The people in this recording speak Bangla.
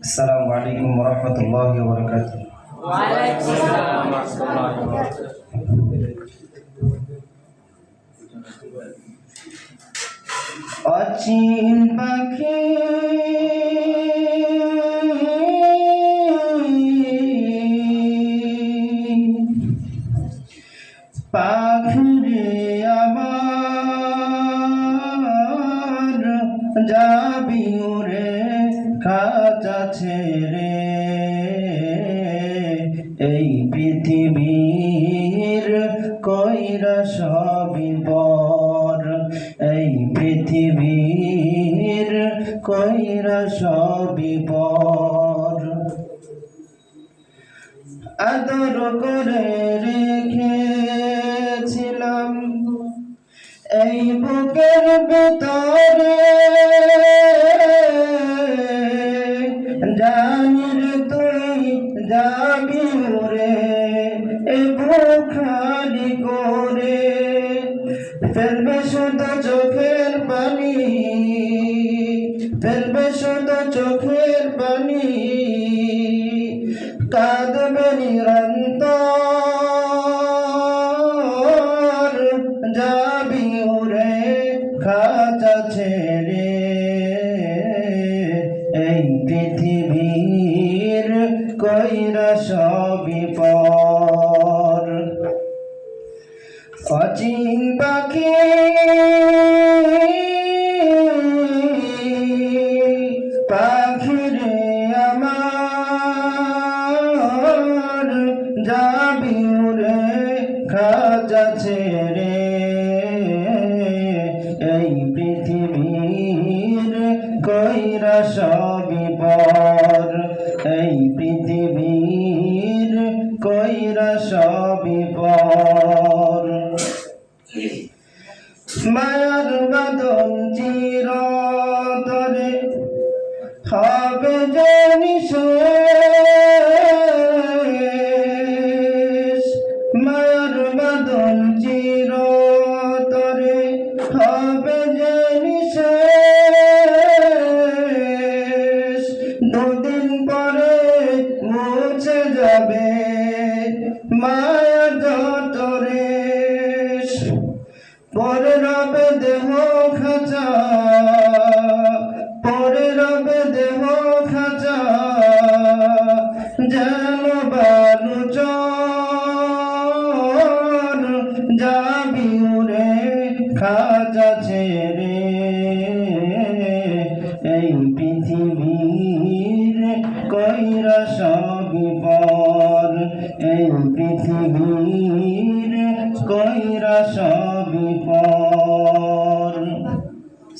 السلام عليكم ورحمة الله وبركاته ওয়ালাইকুম আসসালাম ওয়া রাহমাতুল্লাহি ওয়া বারাকাতুহু অচিন পাখি পাখি আমার যাবি ওরে খাঁচা ছেড়ে এই পৃথিবীর কইরা সবই পর। এই পৃথিবীর কইরা সবই পর। আদর করে রেখেছিলাম। এই বুকের ভিতরে যাবি রে এ বুক খালি করে। ফেলবে শুধু চোখের পানি, ফেলবে শুধু চোখের পানি। কাঁদবে নিরন্তর, যাবি ওরে খাঁচা ছেড়ে। এই পৃথিবীর কইরা সবই পর। অচিন পাখি পাখিরে মায়ার বাদন চিরতরে। হবে জানি মায়ার বাদন চিরতরে। হবে জানি দুদিন পরে মুছে যাবে। রবে দেহ খাঁচা পরে রবে দেহ খাঁচা যেন বালু যাবি উড়ে খাঁচা ছেড়ে। এই পৃথিবীর কইরা